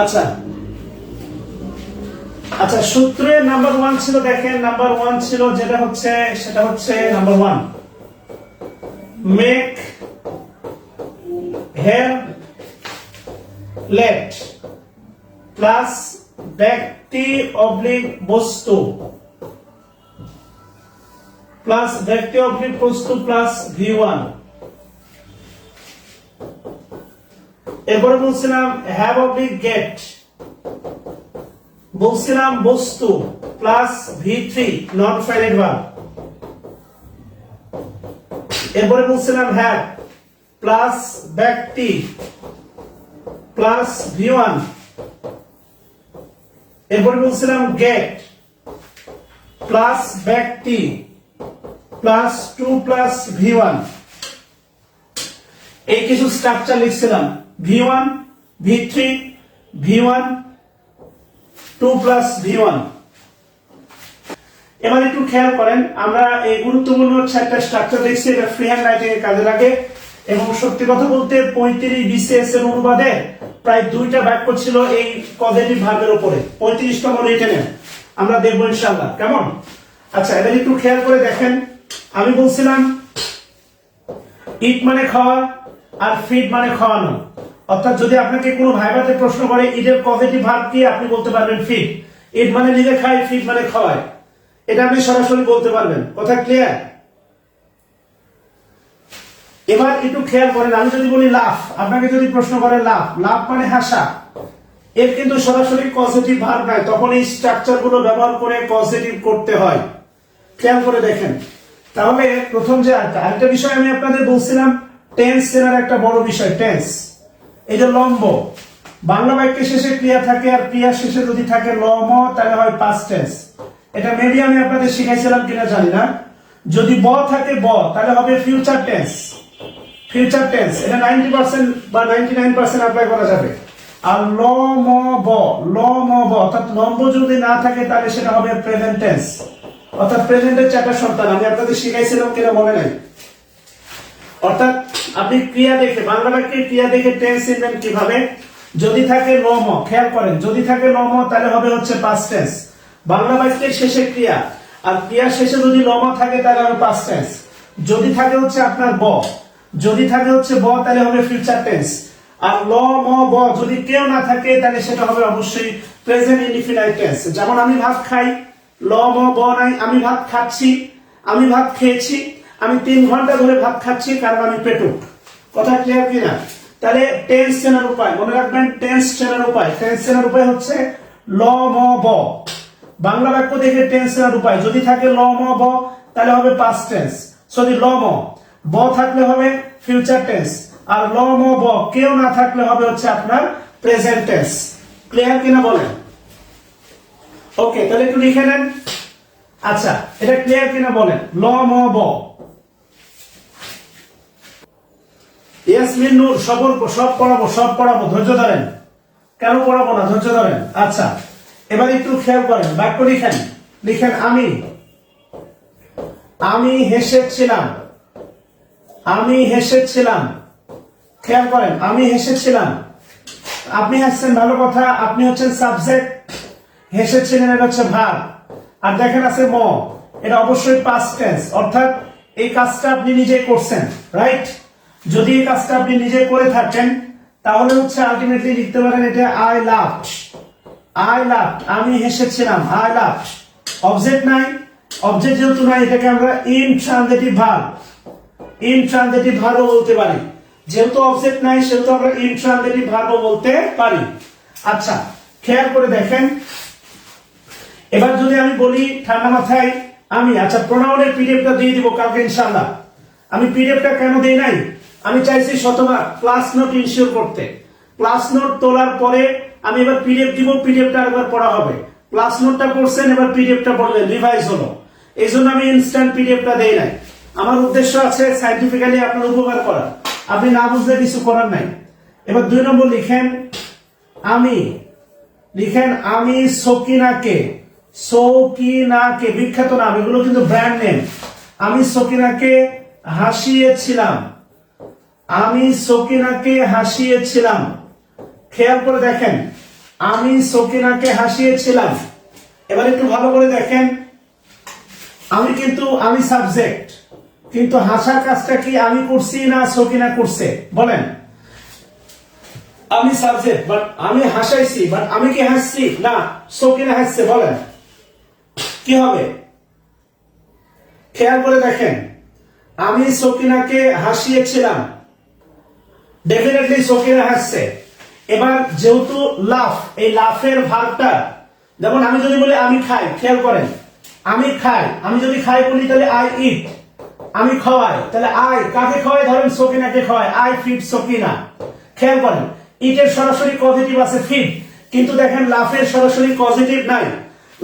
আচ্ছা। আচ্ছা সূত্রে নাম্বার ওয়ান ছিল, দেখেন নাম্বার ওয়ান ছিল যেটা হচ্ছে, সেটা হচ্ছে number one make have let plus ব্যক্তি অবলিক বস্তু প্লাস ব্যক্তি অবলিক বস্তু প্লাস ভি ওয়ান এরপরে বলছিলাম হ্যাভ অবলিক গেট বলছিলাম, বস্তু plus V three not finite verb এরপরে বলছিলাম হ্যাভ প্লাস ব্যক্তি প্লাস ভি ওয়ান এরপরে বলছিলাম গেট প্লাস ব্যক্তি plus to plus V one এই কিছু structure লিখছিলাম। V one V three V one to plus V one এবার একটু খেয়াল করেন, আমরা এই গুরুত্বপূর্ণ হচ্ছে একটা স্ট্রাকচার দেখছি এটা ফ্রি হ্যান্ড রাইটিং এর কাজে লাগে। এবং সত্যি কথা বলতে, পঁয়ত্রিশ বিসিএস এর অনুবাদে প্রায় দুইটা বাক্য ছিল এই পজিটিভ ভার্বের উপরে। পঁয়ত্রিশতম রিটেনে আমরা দেখব ইনশাল্লাহ কেমন? আচ্ছা এবার একটু খেয়াল করে দেখেন। আমি বলছিলাম ইট মানে খাওয়া আর ফিড মানে খাওয়ানো। অর্থাৎ যদি আপনাকে কোনো ভাইবাতে প্রশ্ন করে ইটের পজিটিভ ভার্ব কি আপনি বলতে পারবেন ফিড ইট মানে নিজে খায় ফিড মানে খাওয়ায়। এটা আপনি সরাসরি বলতে পারবেন। কথা ক্লিয়ার এবার একটু খেয়াল করেন, আমি যদি বলি লাফ, আপনাকে যদি প্রশ্ন করে লাফ লাফ মানে হাসা। এর কিন্তু সরাসরি পজিটিভ ভার্ব নাই, তখন এই স্ট্রাকচারগুলো ব্যবহার করে পজিটিভ করতে হয়। খেয়াল করে দেখেন। তাহলে প্রথম যে আরেকটা বিষয় আমি আপনাদের বলছিলাম টেন্স চেনার একটা বড় বিষয় টেন্স যে লম্ব। বাংলা বাক্যের শেষে ক্রিয়া থাকে আর ক্রিয়ার শেষে যদি থাকে লম, তাহলে হয় পাস্ট টেন্স এটা মেবি আমি আপনাদের শিখাইছিলাম কিনা জানি না। যদি ব থাকে ব, তাহলে হবে ফিউচার টেন্স ফিউচার টেন্স এটা নাইনটি পার্সেন্ট বা নাইনটি নাইন পার্সেন্ট অ্যাপ্লাই করা যাবে। আর ল ম ব ল ম ব, অর্থাৎ লম্ব যদি না থাকে, তাহলে সেটা হবে প্রেজেন্ট টেন্স অর্থাৎ প্রেজেন্টের চারটা সন্তান। আমি আপনাদের শিখাইছিলাম কিনা মনে নাই। অর্থাৎ আপনি ক্রিয়া দেখে, বাংলা বাক্যের ক্রিয়া দেখে টেন্স চিনবেন কীভাবে? যদি থাকে লম খেয়াল করেন, যদি থাকে লম তাহলে হবে হচ্ছে পাস্ট টেন্স বাংলা বাক্যের শেষে ক্রিয়া, আর ক্রিয়ার শেষে যদি লম থাকে, তাহলে হবে পাস্ট টেন্স যদি থাকে হচ্ছে আপনার ব, যদি থাকে হচ্ছে ব, তাহলে হবে ফিউচার টেন্স আর ল, ম, ব, যদি কেউ না থাকে, তাহলে সেটা হবে অবশ্যই প্রেজেন্ট ইনডিফিনাইট টেন্স যেমন আমি ভাত খাই, ল, ম, ব নাই, আমি ভাত খাচ্ছি, আমি ভাত খেয়েছি আমি তিন ঘণ্টা ধরে ভাত খাচ্ছি, কারণ আমি পেটুক কথা ক্লিয়ার কিনা? তাহলে টেন্স চেনার উপায়, মনে রাখবেন টেন্স চেনার উপায়। টেন্স চেনার উপায় হচ্ছে ল ম ব বাংলা বাক্য দেখে টেন্স চেনার উপায়। যদি থাকে ল ম ব তাহলে হবে পাস্ট টেন্স সরি ল ম ব থাকলে হবে ফিউচার টেন্স আর ল ম ব কেউ না থাকলে হবে হচ্ছে আপনার প্রেজেন্ট টেন্স ক্লিয়ার কিনা বলেন? ওকে তাহলে একটু লিখে নেন। আচ্ছা এটা ক্লিয়ার কিনা বলেন? ল ম ব ইয়াসমিন নূর সবর সব পড়াবো সব পড়াবো, ধৈর্য ধরেন। কেন পড়াবো না? ধৈর্য ধরেন। আচ্ছা এবার একটু খেয়াল করেন, বাক্য লিখেন। লিখেন, আমি আমি হেসেছিলাম আমি হেসেছিলাম। খেয়াল করেন, আমি হেসেছিলাম। আপনি হাসছেন, ভালো কথা। আপনি হচ্ছেন সাবজেক্ট। হেসেছিলেন, এটা হচ্ছে ভার। আর দেখেন আছে ম। এটা অবশ্যই পাস্ট টেন্স অর্থাৎ এই কাজটা আপনি নিজে করছেন রাইট যদি এই কাজটা আপনি নিজে করে থাকেন, তাহলে হচ্ছে আলটিমেটলি লিখতে পারেন এটা আই লাভ আই লাভ আমি হেসেছিলাম আই লাভ অবজেক্ট নাই অবজেক্ট যেহেতু নাই, এটাকে আমরা intransitive verb intransitive ভার্বও বলতে পারি। যেহেতু অবজেক্ট নাই, সেহেতু আমরা ইন ট্রানজেটিভ ভার্বও বলতে পারি। আচ্ছা খেয়াল করে দেখেন। এবার যদি আমি বলি, ঠান্ডা মাথায় আমি আচ্ছা প্রোনাউনের পিডিএফটা দিয়ে দিব কালকে ইনশাআল্লাহ। আমি পিডিএফটা কেন দেই নাই? আমি চাইছি শতভাগ ক্লাস নোট ইনশিওর করতে। ক্লাস নোট তোলার পরে আমি এবার পিডিএফ দিব পিডিএফটা একবার পড়া হবে। ক্লাস নোটটা পড়ছেন এবার পিডিএফটা পড়লেন রিভাইজ হলো। এই জন্য আমি ইনস্ট্যান্ট পিডিএফটা দেই নাই। আমার উদ্দেশ্য আছে সাইন্টিফিক্যালি আপনার উপকার করা। আপনি না বুঝলে কিছু করার নাই। এবার দুই নম্বর লিখেন, আমি লিখেন, আমি সকিনাকে, সৌকিনাকে, বিখ্যাত নাম, এগুলো কিন্তু ব্র্যান্ড নেম আমি সকিনাকে হাসিয়েছিলাম। আমি সকিনাকে হাসিয়েছিলাম। খেয়াল করে দেখেন, আমি সকিনাকে হাসিয়েছিলাম। এবার একটু ভালো করে দেখেন। আমি কিন্তু, আমি সাবজেক্ট কিন্তু হাসার কাজটা কি আমি করছি না সকিনা করছে? বলেন। আমি সাবজেক্ট বাট আমি হাসাইছি বাট আমি কি হাসছি? না, সকিনা হাসছে, বলেন। কি হবে? খেয়াল করে দেখেন, আমি সকিনাকে হাসিয়েছিলাম। ডেফিনেটলি সকিনা হাসছে এবার যেহেতু লাফ, এই লাফের ভাগটা, যেমন আমি যদি বলি আমি খাই, খেয়াল করেন, আমি খাই, আমি যদি খাই বলি তাহলে আই ইট আমি খাওয়াই, তাহলে আই কাকে খাওয়াই? ধরেন সকিনাকে খাওয়াই আই ফিট সকিনা খেয়াল করেন ইটের সরাসরি পজিটিভ আছে ফিট কিন্তু দেখেন লাফের সরাসরি পজিটিভ নাই।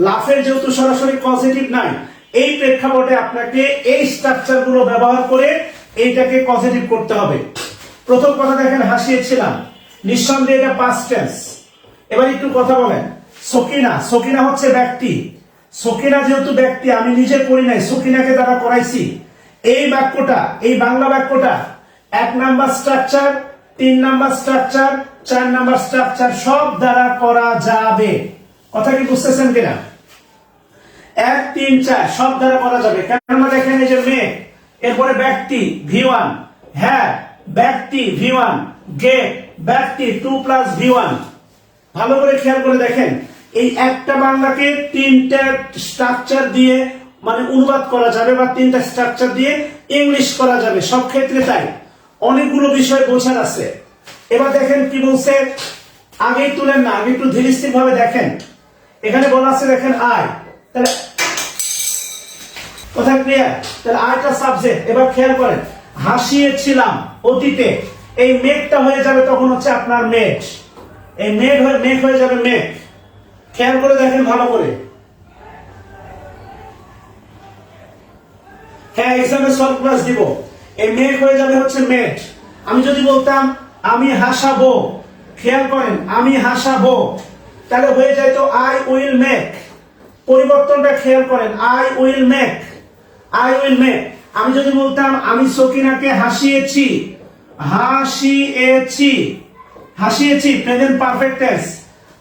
লাফের যেহেতু সরাসরি পজিটিভ নাই, এই প্রেক্ষাপটে আপনাকে এই স্ট্রাকচারগুলো ব্যবহার করে এইটাকে পজিটিভ করতে হবে। প্রথম কথা দেখেন, হাসিয়েছিলাম। নিঃসন্দেহে এটা পাস্ট টেন্স এবার একটু কথা বলেন। সকিনা সকিনা হচ্ছে ব্যক্তি। সকিনা যেহেতু ব্যক্তি, আমি নিজে করি নাই, সকিনাকে দ্বারা করাইছি। এই বাক্যটা, এই বাংলা বাক্যটা, এক নাম্বার স্ট্রাকচার তিন নাম্বার স্ট্রাকচার চার নাম্বার স্ট্রাকচার সব দ্বারা করা যাবে। কথা কি বুঝতেছেন কিনা? এক, তিন, চার, সব দ্বারা করা যাবে। কেননা দেখেন এই যে মেয়ে, এরপরে ব্যক্তি ভি ওয়ান হ্যাঁ ব্যক্তি ভি ওয়ান গেট ব্যক্তি টু প্লাস ভি ওয়ান ভালো করে খেয়াল করে দেখেন, এই একটা বাংলাকে তিনটা স্ট্রাকচার দিয়ে মানে অনুবাদ করা যাবে বা তিনটা স্ট্রাকচার দিয়ে ইংলিশ করা যাবে, সব ক্ষেত্রে তাই। অনেকগুলো বিষয় বোঝার আছে। এবার দেখেন কি বলছে, আগেই তুলেন না আগে একটু ধীরস্থির ভাবে দেখেন। এখানে বলা আছে, দেখেন আয় তাহলে কথা ক্লিয়ার তাহলে আরেকটা সাবজেক্ট এবার খেয়াল করেন। হাসিয়েছিলাম অতীতে। এই মেঘটা হয়ে যাবে তখন হচ্ছে আপনার মেঘ। এই মেঘ হয়ে মেঘ হয়ে যাবে মেঘ। খেয়াল করে দেখেন ভালো করে। হ্যাঁ এক্সামে সলভ ক্লাস দিব। এই মেঘ হয়ে যাবে হচ্ছে মেঘ। আমি যদি বলতাম, আমি হাসাবো। খেয়াল করেন, আমি হাসাবো। তাহলে হয়ে যায় তো আই উইল মেক পরিবর্তনটা খেয়াল করেন I will make I will make আমি যদি বলতাম, আমি সকিনাকে হাসিয়েছি হাসিয়েছি হাসিয়েছি প্রেজেন্ট পারফেক্ট টেন্স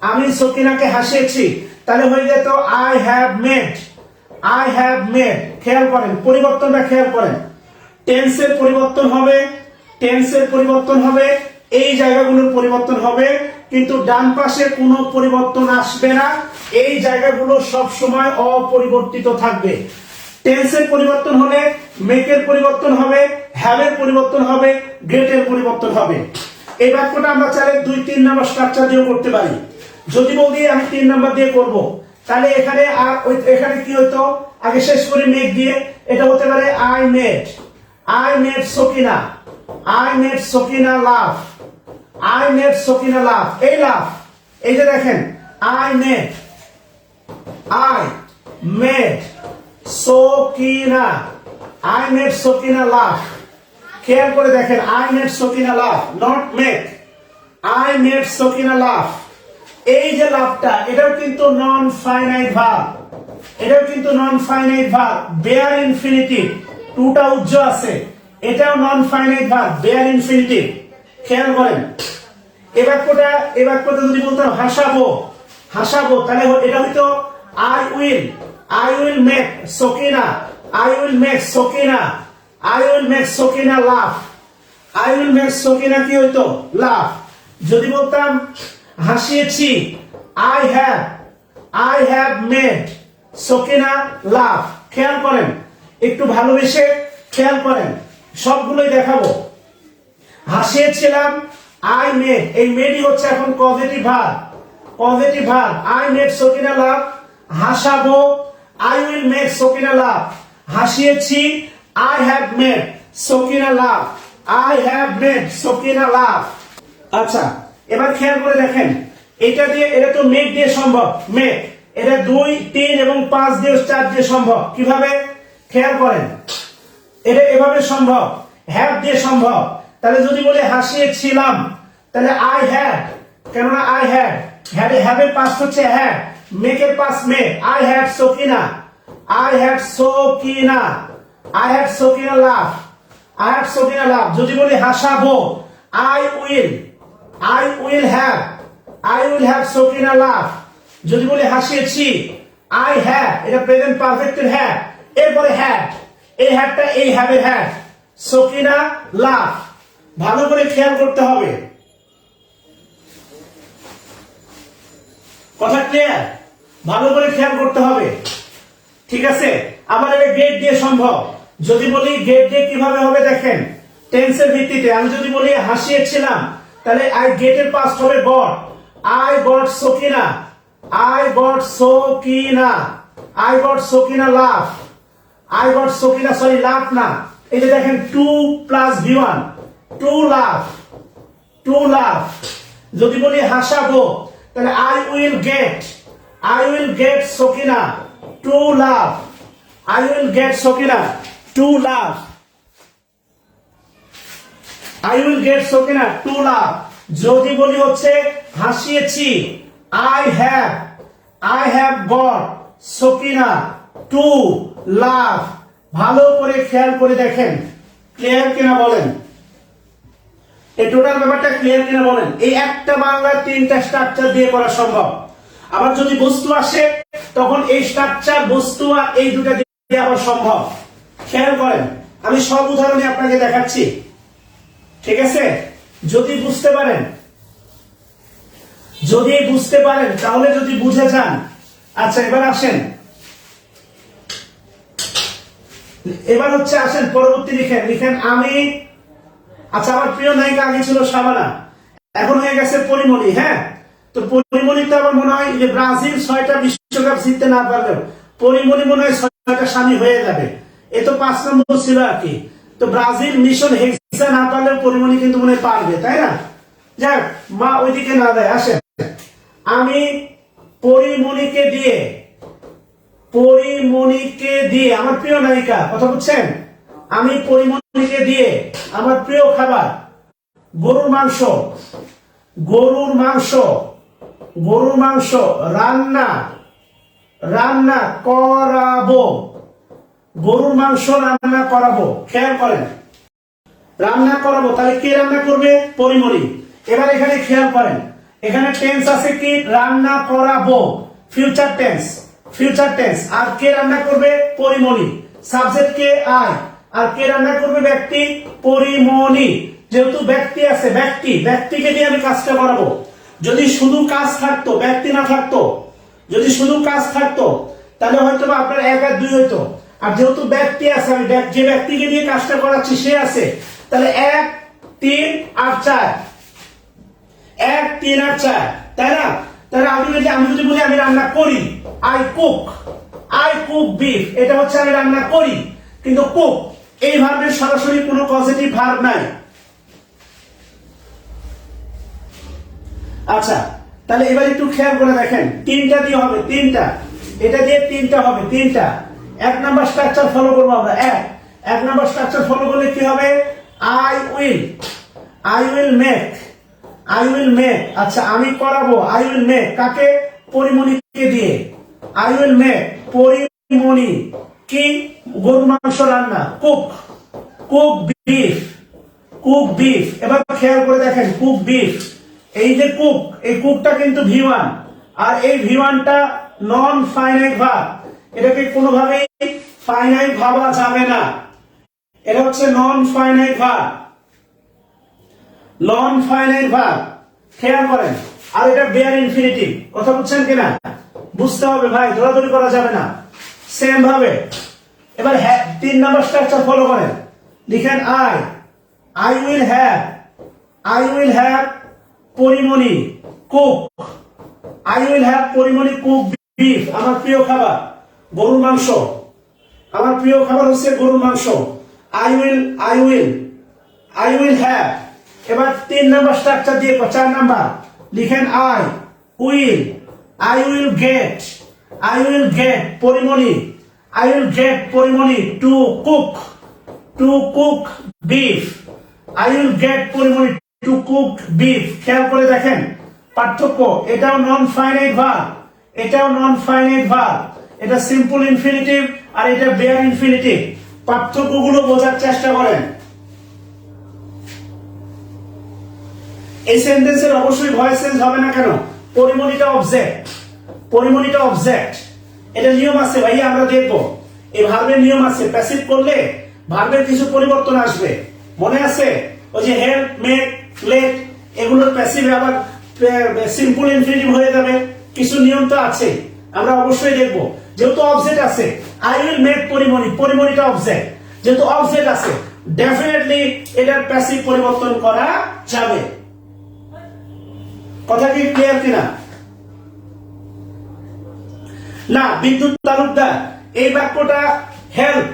আমি সকিনাকে হাসিয়েছি, তাহলে হয়ে যেত I have made I have made খেয়াল করেন, পরিবর্তনটা খেয়াল করেন। টেন্সের পরিবর্তন হবে টেন্সের পরিবর্তন হবে, এই জায়গাগুলোর পরিবর্তন হবে, কিন্তু ডান পাশে কোনো পরিবর্তন আসবে না, এই জায়গাগুলো সব সময় অপরিবর্তিত থাকবে। টেন্সের পরিবর্তন হলে মেকের পরিবর্তন হবে হ্যাভের পরিবর্তন হবে গ্রেটের পরিবর্তন হবে। এই বাক্যটা আমরা চাইলে দুই, তিন নম্বর স্ট্রাকচার দিয়েও করতে পারি। যদি বলি আমি তিন নাম্বার দিয়ে করব, তাহলে এখানে আর এখানে কি হতো আগে শেষ করে মেক দিয়ে, এটা হতে পারে I made I made Sakina I made Sakina love I made Sakina love এই লাভ এই যে দেখেন I made I made Sakina I made Sakina love খেয়াল করে দেখেন I made Sakina love not make I made Sakina love এই যে লাভটা এটাও কিন্তু নন ফাইনাইট ভাব এটাও কিন্তু non finite verb bare infinitive টুটা উজ্জ আছে। এটাও non finite verb bare infinitive খেয়াল করেন। এ বাক্যটা এ বাক্যটা যদি বলতাম, হাসাবো। হাসাবো, তাহলে এটা হইতো I will I will make Sakina I will make Sakina I will make Sakina love I will make Sakina কি হইতো? লাভ যদি বলতাম, হাসিয়েছি I have I have made Sakina love খেয়াল করেন, একটু ভালোবেসে খেয়াল করেন, সবগুলোই দেখাবো। হাসিয়েছিলাম আই মেড এই মেডই হচ্ছে এখন positive verb positive verb I made Sakina love হাসাবো I will make Sakina love হাসিয়েছি I have made Sakina love I have made Sakina love আচ্ছা এবার খেয়াল করে দেখেন। এটা দিয়ে, এটা তো মেক দিয়ে সম্ভব। মেক এটা দুই, তিন এবং পাঁচ দিয়ে, চার দিয়ে সম্ভব। কীভাবে? খেয়াল করেন। এটা এভাবে সম্ভব। হ্যাভ দিয়ে সম্ভব। তাহলে যদি বলে হাসিয়েছিলাম, তাহলে আই হ্যাড কেননা আই হ্যাড হ্যাড হ্যাভের পাস হচ্ছে had মেকের past make I had Sakina I had Sakina I had Sakina love I had Sakina love যদি বলি হাসাবো I will I will have I will have Sakina love যদি বলি হাসিয়েছি I have এটা present পারফেক্টের have এরপরে had এই হ্যাডটা এই হ্যাভের হ্যাড সকিনা লাভ ভালো করে খেয়াল করতে হবে। কথা ক্লিয়ার ভালো করে খেয়াল করতে হবে। ঠিক আছে? আবার এটা গেট দিয়ে সম্ভব। যদি বলি গেট দিয়ে কীভাবে হবে দেখেন টেন্সের ভিত্তিতে। আমি যদি বলি হাসিয়েছিলাম তাহলে আই গেটের পাস্ট হবে got. I got Sakina I got Sakina I got Sakina love I got Sakina sorry love না। এই যে দেখেন to plus V one to love to love যদি বলি হাসাবো, তাহলে I will get I will get Sakina to love I will get Sakina to love I will get Sakina to love যদি বলি হচ্ছে হাসিয়েছি I have I have got Sakina to love ভালো করে খেয়াল করে দেখেন। ক্লিয়ার কিনা বলেন? এই টোটাল ব্যাপারটা ক্লিয়ার কিনা বলেন? এই একটা বাংলার তিনটা স্ট্রাকচার দিয়ে করা সম্ভব। আবার যদি বস্তু আসে, তখন এই স্ট্রাকচার বস্তু আর এই দুটা দিয়ে আবার সম্ভব। খেয়াল করেন, আমি সব উদাহরণে আপনাকে দেখাচ্ছি। ঠিক আছে? যদি বুঝতে পারেন, যদি বুঝতে পারেন, তাহলে যদি বুঝে যান। আচ্ছা এবার আসেন। এবার হচ্ছে আসেন, পরবর্তী লিখেন। লিখেন, আমি আচ্ছা আমার প্রিয় নায়িকা আগে ছিল সাবানা এখন হয়ে গেছে পরিমণি হ্যাঁ? তো পরিমণি তো আমার মনে হয় যে ব্রাজিল ছয়টা বিশ্বকাপ জিততে না পারলেও পরিমণি মনে হয় ছয়টা স্বামী হয়ে যাবে। এ তো পাঁচ নম্বর ছিল আর কি। তো ব্রাজিল মিশন হেক্সা না পারলেও পরিমণি কিন্তু মনে পারবে, তাই না? যাক, মা ওইদিকে না দেয় আসেন। আমি পরিমণিকে দিয়ে পরিমণিকে দিয়ে, আমার প্রিয় নায়িকা, কথা বুঝছেন? আমি পরিমণিকে দিয়ে আমার প্রিয় খাবার, গরুর মাংস গরুর মাংস গরুর মাংস, রান্না রান্না করাবো। গরুর মাংস রান্না করাবো। খেয়াল করেন। রান্না করাবো, তাহলে কে রান্না করবে? পরিমণি এবার এখানে খেয়াল করেন। এখানে টেন্স আছে কি? রান্না করাবো। ফিউচার টেন্স ফিউচার টেন্স আর কে রান্না করবে? পরিমণি সাবজেক্ট কে? আই আর কে রান্না করবে ব্যক্তি? পরিমণি যেহেতু ব্যক্তি আছে, ব্যক্তি, ব্যক্তিকে নিয়ে আমি কাজটা করাবো। যদি শুধু কাজ থাকতো, ব্যক্তি না থাকতো, যদি শুধু কাজ থাকতো, তাহলে হয়তো বা আপনার এক আর দুই হইতো। আর যেহেতু ব্যক্তি আছে, আমি যে ব্যক্তিকে নিয়ে কাজটা করাচ্ছি, সে আছে। তাহলে এক, তিন আর চার। এক, তিন আর চার। তাই না? তাহলে আমি যদি আমি যদি বলি, আমি রান্না করি I cook I cook beef এটা হচ্ছে আমি রান্না করি, কিন্তু কুক এই ভার্বের সরাসরি কোনো পজিটিভ ভার্ব নাই। আচ্ছা তাহলে এবার একটু খেয়াল করে দেখেন। তিনটা দিয়ে হবে, তিনটা। এটা দিয়ে তিনটা হবে, তিনটা। এক নাম্বার স্ট্রাকচার ফলো করব আমরা, এক। এক নাম্বার স্ট্রাকচার ফলো করলে কি হবে? I will I will make I will make আচ্ছা আমি করাবো আই উইল মেক কাকে? পরিমণিকে দিয়ে। I will make Porimoni. কি? গরু মাংস রান্না। Cook cook beef cook beef এবার খেয়াল করে দেখেন কুক বিফ এই যে কুক এই কুকটা কিন্তু ভি ওয়ান আর এই ভি ওয়ানটা নন ফাইনাইট ভাব এটাকে কোনোভাবেই ফাইনাইট ভাবা যাবে না। এটা হচ্ছে নন ফাইনাইট ভাব নন ফাইনাইট ভাব খেয়াল করেন, আর এটা বেয়ার ইনফিনিটিভ কথা বুঝছেন কিনা? বুঝতে হবে ভাই, দৌড়াদৌড়ি করা যাবে না। সেম ভাবে। এবার তিন নাম্বার স্ট্রাকচার ফলো করেন। লিখেন I I will have I will have Porimoni cook. I will have Porimoni cook beef আমার প্রিয় খাবার, গরুর মাংস। আমার প্রিয় খাবার হচ্ছে গরুর মাংস। I will I will I will have এবার তিন নাম্বার স্ট্রাকচার দিয়ে চার নাম্বার। লিখেন I will I will get I will get Porimoni. I will get Porimoni to cook to cook beef I will get Porimoni to cook beef খেয়াল করে দেখেন, পার্থক্য, এটাও নন ফাইনাইট ভার্ব এটাও non finite verb এটা simple infinitive আর এটা bare infinitive পার্থক্যগুলো বোঝার চেষ্টা করেন। এই সেন্টেন্সের অবশ্যই ভয়েস চেঞ্জ হবে না কেন? পরিমণিটা অবজেক্ট পরিমণিটা অবজেক্ট এটা নিয়ম আছে ভাই আমরা দেখব। এই ভার্বের নিয়ম আছে প্যাসিভ করলে ভার্বের কিছু পরিবর্তন আসবে। মনে আছে? ওই যে হেল্প মেক লেট এগুলোর প্যাসিভ আবার সিম্পল ইনফিনিটিভ হয়ে যাবে। কিছু নিয়ম তো আছে। আমরা অবশ্যই দেখব। যেহেতু অবজেক্ট আছে আই উইল মেক পরিমণি পরিমণিটা অবজেক্ট যেহেতু অবজেক্ট আছে ডেফিনেটলি এটার প্যাসিভ পরিবর্তন করা যাবে। কথা কি ক্লিয়ার কিনা? না, বিদ্যুৎ তালুকদার, এই বাক্যটা হেল্প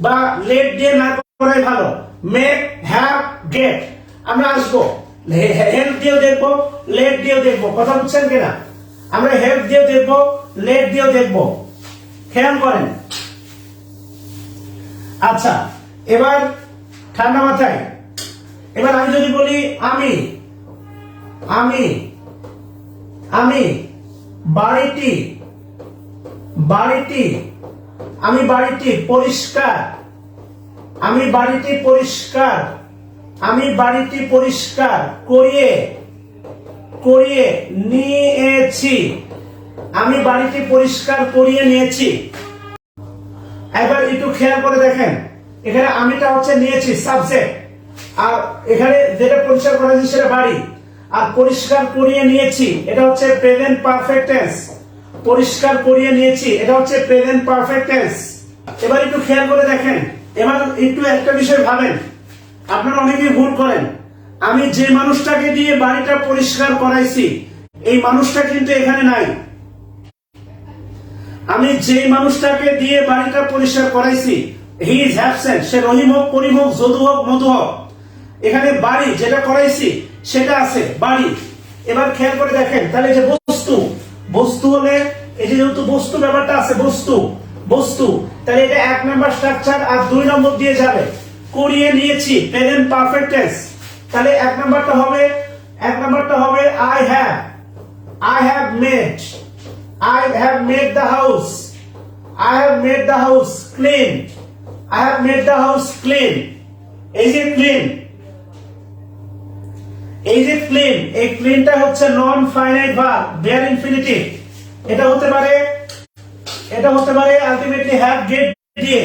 বা লেট দিয়ে না করাই ভালো। মেক হ্যাভ গেট আমরা আসব। হেল্প দিয়েও দেখব লেট দিয়েও দেখব। কথা বুঝছেন কিনা? আমরা হেল্প দিয়েও দেখব লেট দিয়েও দেখব। খেয়াল করেন। আচ্ছা এবার ঠান্ডা মাথায়। এবার আমি যদি বলি, আমি আমি আমি, বাড়িটি বাড়িটি, আমি বাড়িটি পরিষ্কার, আমি বাড়িটি পরিষ্কার। বাড়িটি পরিষ্কার করিয়ে করিয়ে নিয়েছি। আমি বাড়িটি পরিষ্কার করিয়ে নিয়েছি। এবার একটু খেয়াল করে দেখেন। এখানে আমিটা হচ্ছে নিয়েছি সাবজেক্ট আর এখানে যেটা পরিষ্কার করা হয়েছে সেটা বাড়ি। আর পরিষ্কার করিয়ে নিয়েছি, এটা হচ্ছে প্রেজেন্ট পারফেক্ট টেন্স পরিষ্কার করিয়ে নিয়েছি, এটা হচ্ছে প্রেজেন্ট পারফেক্ট টেন্স এবার একটু খেয়াল করে দেখেন। এবার একটু একটা বিষয় ভাবেন। আপনারা অনেকেই ভুল করেন। আমি যে মানুষটাকে দিয়ে বাড়িটা পরিষ্কার করাইছি, এই মানুষটা কিন্তু এখানে নাই। আমি যে মানুষটাকে দিয়ে বাড়িটা পরিষ্কার করাইছি হি ইজ অ্যাবসেন্ট সে রহিম হোক করিম হোক, যদু হোক, মধু হোক, এখানে বাড়ি যেটা করাইছি, সেটা আছে, বাড়ি। এবার খেয়াল করে দেখেন, তাহলে যে বস্তু বস্তু হলে, এই যে যেহেতু বস্তু ব্যাপারটা আছে, বস্তু বস্তু, তাহলে এটা এক নাম্বার স্ট্রাকচার আর দুই নম্বর দিয়ে যাবে। করিয়ে নিয়েছি প্রেজেন্ট পারফেক্ট টেন্স তাহলে এক নাম্বারটা হবে, এক নাম্বারটা হবে I have I have made I have made the house I have made the house clean. I have made the house clean. Is it clean? Is it clean? এই ক্লিনটা হচ্ছে non finite verb bare infinitive এটা হতে পারে, এটা হতে পারে ultimately have get দিয়ে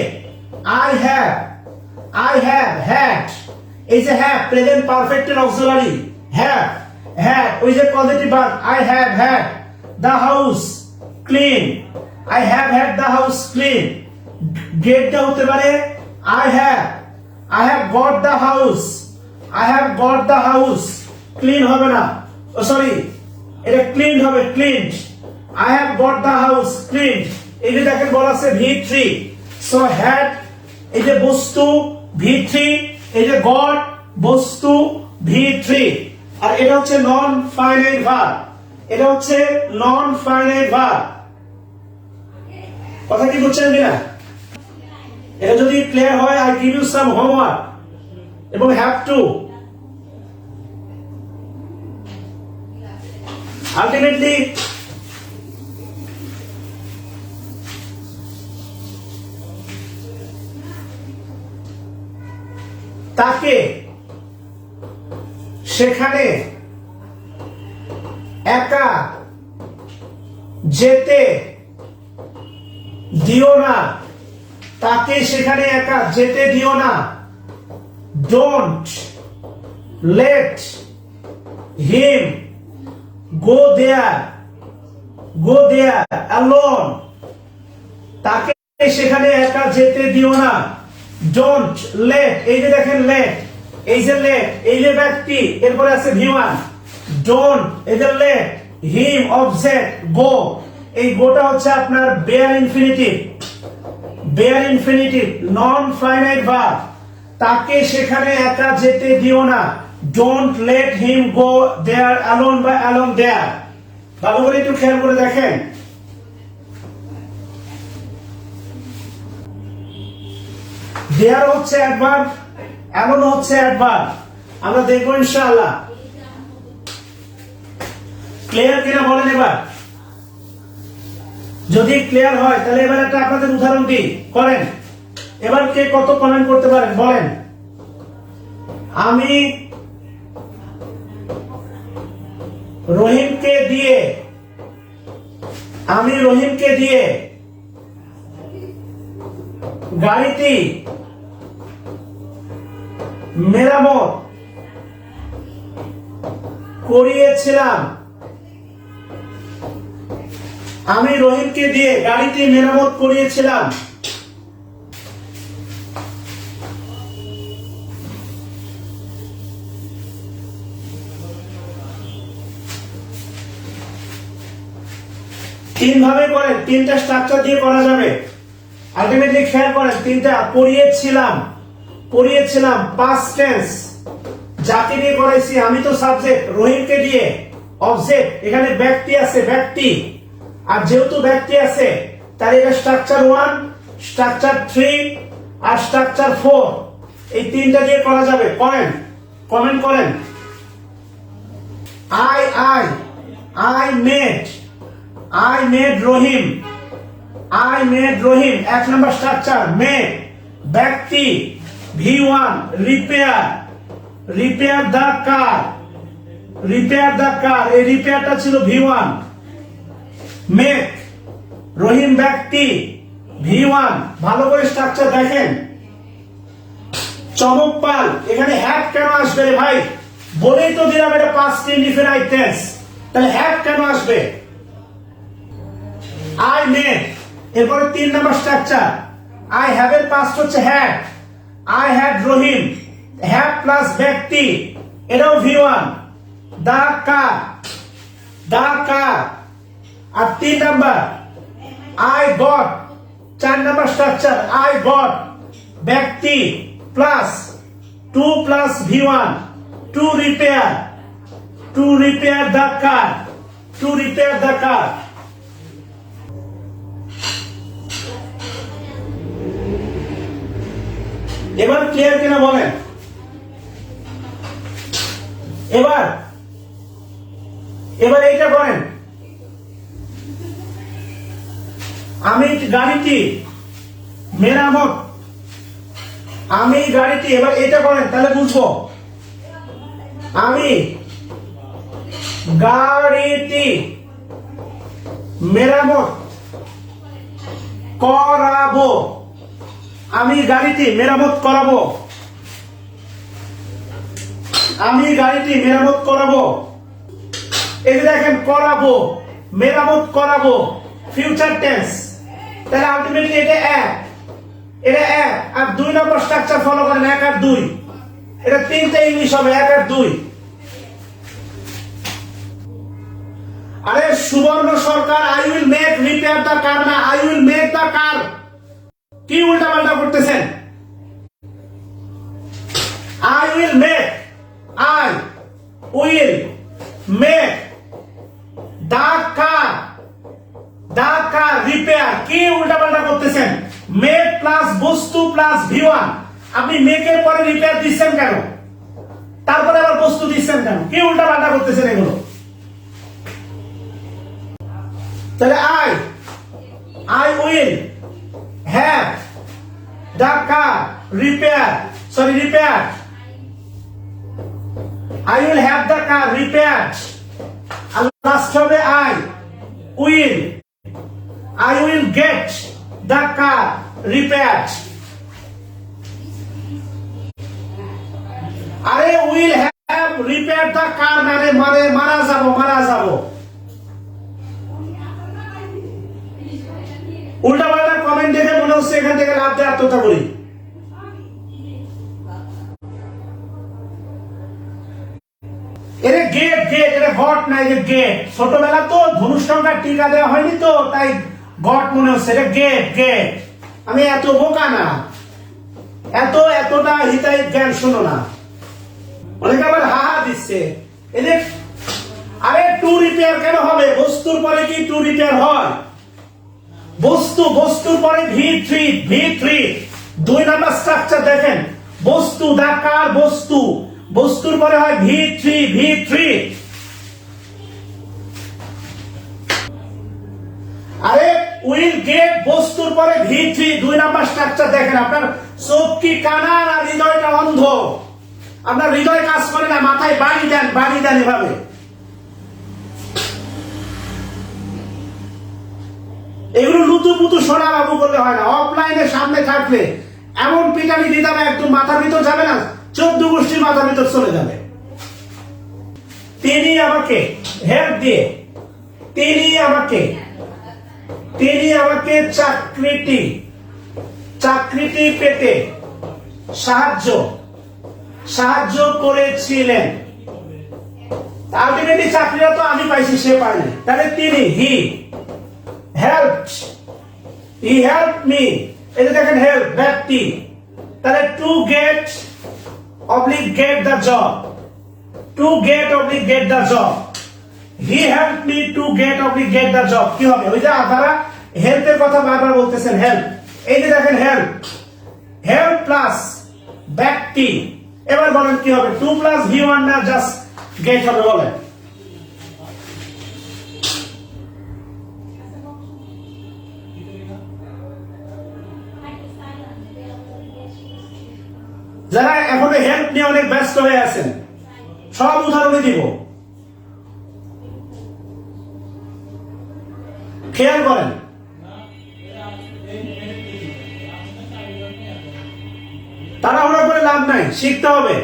I have I have had এই যে হ্যাভ প্রেজেন্ট পারফেক্টের অক্সিলারি হ্যাভ হ্যাড ওই যে positive verb I have had the house clean I have had the house clean গেটটা হতে পারে I have I have got the house I have got the house clean হবে না। ও sorry এটা clean হবে clean I have got the house clean যে দেখেন বলা আছে ভি থ্রি সো হ্যাড এই যে বস্তু ভি থ্রি এই যে গড, বস্তু ভি থ্রি আর এটা হচ্ছে নন ফাইনাইট ভার্ব এটা হচ্ছে নন ফাইনাইট ভার্ব কথা কি বুঝছেন কিনা? এটা যদি ক্লিয়ার হয় I give you some homework এবং হ্যাভ টু আলটিমেটলি তাকে সেখানে একা যেতে দিও না। তাকে সেখানে একা যেতে দিও না। Don't let him go there go there alone তাকে সেখানে একা যেতে দিও না। ডোন্ট লেট এই যে দেখেন লেট এই যে লেট এই যে ব্যক্তি, এরপরে আছে ভিওয়ান ডোন্ট এই যে লেট হিম অবজেক্ট গো এই গোটা হচ্ছে আপনার bare infinitive bare infinitive non finite verb তাকে সেখানে একা যেতে দিও না। Don't let him go there alone বা অ্যালোন দেয়ার ভালো করে একটু খেয়াল করে দেখেন। দেয়ার হচ্ছে অ্যাডভার্ব অ্যালোন হচ্ছে অ্যাডভার্ব আমরা দেখব ইনশাআল্লাহ। ক্লিয়ার কিনা বলেন এবার। যদি ক্লিয়ার হয়, তাহলে এবার একটা আপনাদের উদাহরণ দিই। করেন। এবার কে কত কমেন্ট করতে পারেন? বলেন। আমি রহিমকে দিয়ে, আমি রহিমকে দিয়ে গাড়িটি মেরামত করিয়েছিলাম। আমি রহিমকে দিয়ে গাড়িটি মেরামত করিয়েছিলাম। তিন ভাবে করেন, তিনটা স্ট্রাকচার দিয়ে করা যাবে। আলটিমেটলি খেয়াল করেন, তিনটা পড়িয়েছিলাম পড়িয়েছিলাম পাস্ট টেন্স জাতি দিয়ে করাইছি, আমি তো সাবজেক্ট রহিমকে দিয়ে অবজেক্ট এখানে ব্যক্তি আছে, ব্যক্তি। আর যেহেতু ব্যক্তি আছে, তার এটা স্ট্রাকচার ওয়ান স্ট্রাকচার থ্রি আর স্ট্রাকচার ফোর এই তিনটা দিয়ে করা যাবে। করেন কমেন্ট করেন। I I I made I made Rahim I made Rahim, এক নম্বর স্ট্রাকচার মেড ব্যক্তি। V one repair repair the car repair the car এই রিপেয়ারটা ছিল ভি ওয়ান মেক রহিম ব্যক্তি ভি ওয়ান ভালো করে স্ট্রাকচার দেখেন। চমক পাল। এখানে হ্যাক কেন আসবে ভাই? বলেই তো দিলাম এটা পাঁচ তিন ডিফারেন্ট টেন্স তাহলে হ্যাক কেন আসবে? আই মেড এরপরে তিন নম্বর স্ট্রাকচার আই হ্যাভ এর পাস্ট হচ্ছে had I had Rahim have plus ব্যক্তি, এটাও V one the car the car আর তিন নাম্বার আই গট চার নাম্বার স্ট্রাকচার আই গট ব্যক্তি plus to plus V one to repair to repair the car to repair the car এবার clear কিনা বলেন? এবার এবার এইটা করেন। আমি গাড়িটি মেরামত, আমি গাড়িটি এবার এটা করেন, তাহলে বুঝব। আমি গাড়িটি মেরামত করাবো। আমি গাড়িটি মেরামত করাবো। আমি গাড়িটি মেরামত করাবো। এই দেখেন, করাবো, মেরামত করাবো। ফিউচার টেন্স তাহলে আলটিমেটলি এটা এক। এটা এক আর দুই নম্বর স্ট্রাকচার ফলো করেন, এক আর দুই। এটা তিনটা ইংলিশ হবে, এক আর দুই। আরে Subarna Sarkar I will make repair the car না I will make the car কি উল্টা পাল্টা করতেছেন? I will make I will make the car the car repair কি উল্টা পাল্টা করতেছেন? মেক প্লাস বস্তু প্লাস ভিওয়ান আপনি মেকের পরে রিপেয়ার দিচ্ছেন কেন? তারপরে আবার বস্তু দিচ্ছেন কেন? কি উল্টা পাল্টা করতেছেন এগুলো? তাহলে I I will have the car repair sorry repaired I will have the car repaired last হবে I will I will get the car repaired আরে will have repaired the car মানে মারে মারা যাব মারা যাব উল্টা পাল্টা কমেন্ট দেখে মনে হচ্ছে এখান থেকে লাভ দিয়ে আত্মহত্যা করি এরে গেট গেট এটা গট না যে গেট ছোটবেলা তো ধনুষ টঙ্কার টিকা দেওয়া হয়নি তো, তাই গট মনে হচ্ছে। এটা গেট গেট আমি এত বোকা না। এত, এতটা হিতাই জ্ঞান শোনো না। অনেকে আবার হা হা দিচ্ছে। এদের আরে টু রিপেয়ার কেন হবে? বস্তুর পরে কি টু রিপেয়ার হয়? বস্তু, বস্তুর পরে ভি থ্রি ভি থ্রি দুই নাম্বার স্ট্রাকচার দেখেন। বস্তু দাকার বস্তু? বস্তুর পরে হয় ভি থ্রি ভি থ্রি আরে, উইল গেট বস্তুর পরে ভি থ্রি দুই নাম্বার স্ট্রাকচার দেখেন। আপনার চোখ কি কানা না হৃদয়টা অন্ধ? আপনার হৃদয় কাজ করে না, মাথায় বাড়ি দেন বাড়ি দেন এভাবে। লুতু পুতু সোনা বাবু করলে হয় না। অফলাইনে সামনে থাকলে এমন পিটানি দিতে হবে, একদম মাথার ভিতর যাবে না, চোদ্দ গোষ্ঠীর মাথার ভিতর চলে যাবে। তিনি আমাকে হেল্প দিয়ে, তিনি আমাকে তিনি আমাকে চাকরিটি চাকরিটি পেতে সাহায্য সাহায্য করেছিলেন। আলটিমেটলি চাকরিটা তো আমি পাইছি, সে পাইনি তাহলে তিনি he help he help me যে দেখেন হেল্প ব্যক্তি। তাহলে to get oblique get the job to get oblique get the job he help me to get oblique get the job কি হবে? ওই যে আপনারা হেল্পের কথা বারবার বলতেছেন হেল্প এই যে দেখেন হেল্প হেল্প প্লাস ব্যক্তি। এবার বলেন কি হবে? টু প্লাস ভি ওয়ান না জাস্ট গেট হবে, বলেন। যারা এখন হেল্প নিয়ে অনেক ব্যস্ত হয়ে আছেন, সব উদাহরণে দিব। খেয়াল করেন। তাড়াহুড়া করে লাভ নাই, শিখতে হবে।